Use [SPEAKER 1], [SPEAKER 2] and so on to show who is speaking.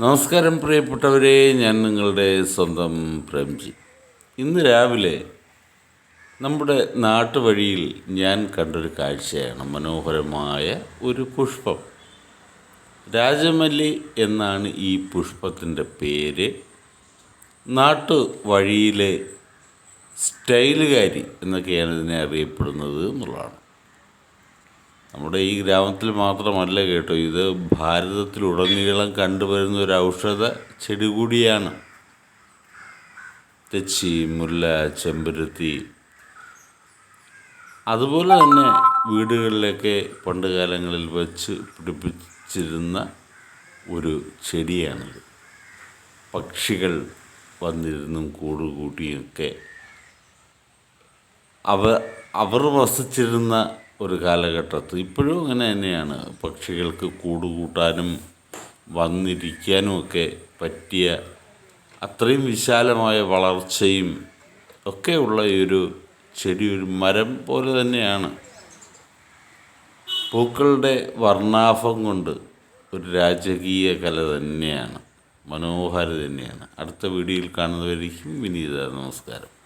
[SPEAKER 1] നമസ്കാരം പ്രിയപ്പെട്ടവരെ ഞാൻ നിങ്ങളുടെ സ്വന്തം പ്രേംജി. ഇന്ന് രാവിലെ നമ്മുടെ നാട്ടുവഴിയിൽ ഞാൻ കണ്ടൊരു കാഴ്ചയാണ് മനോഹരമായ ഒരു പുഷ്പം. രാജമല്ലി എന്നാണ് ഈ പുഷ്പത്തിന്റെ പേര്. നാട്ടുവഴിയിലെ സ്റ്റൈലുകാരി എന്നൊക്കെയാണ് ഇതിനെ അറിയപ്പെടുന്നത് എന്നുള്ളതാണ്. നമ്മുടെ ഈ ഗ്രാമത്തിൽ മാത്രമല്ല കേട്ടോ ഇത് ഭാരതത്തിലുടനീളം കണ്ടുവരുന്ന ഒരു ഔഷധ ചെടി കൂടിയാണ് തെച്ചി മുല്ല ചെമ്പരുത്തി. അതുപോലെ തന്നെ വീടുകളിലൊക്കെ പണ്ട് കാലങ്ങളിൽ വച്ച് പിടിപ്പിച്ചിരുന്ന ഒരു ചെടിയാണിത്. പക്ഷികൾ വന്നിരുന്നും കൂട് കൂട്ടിയൊക്കെ അവ അവർ വസിച്ചിരുന്ന ഒരു കാലഘട്ടത്ത്. ഇപ്പോഴും അങ്ങനെ തന്നെയാണ്. പക്ഷികൾക്ക് കൂട് കൂട്ടാനും വന്നിരിക്കാനും ഒക്കെ പറ്റിയ അത്രയും വിശാലമായ വളർച്ചയും ഉള്ള ഈ ഒരു ചെടി ഒരു മരം പോലെ തന്നെയാണ്. പൂക്കളുടെ വർണാഭം കൊണ്ട് ഒരു രാജകീയ കല തന്നെയാണ്. മനോഹര തന്നെയാണ്. അടുത്ത വീഡിയോയിൽ കാണുന്നവരിക്കും വിനീത നമസ്കാരം.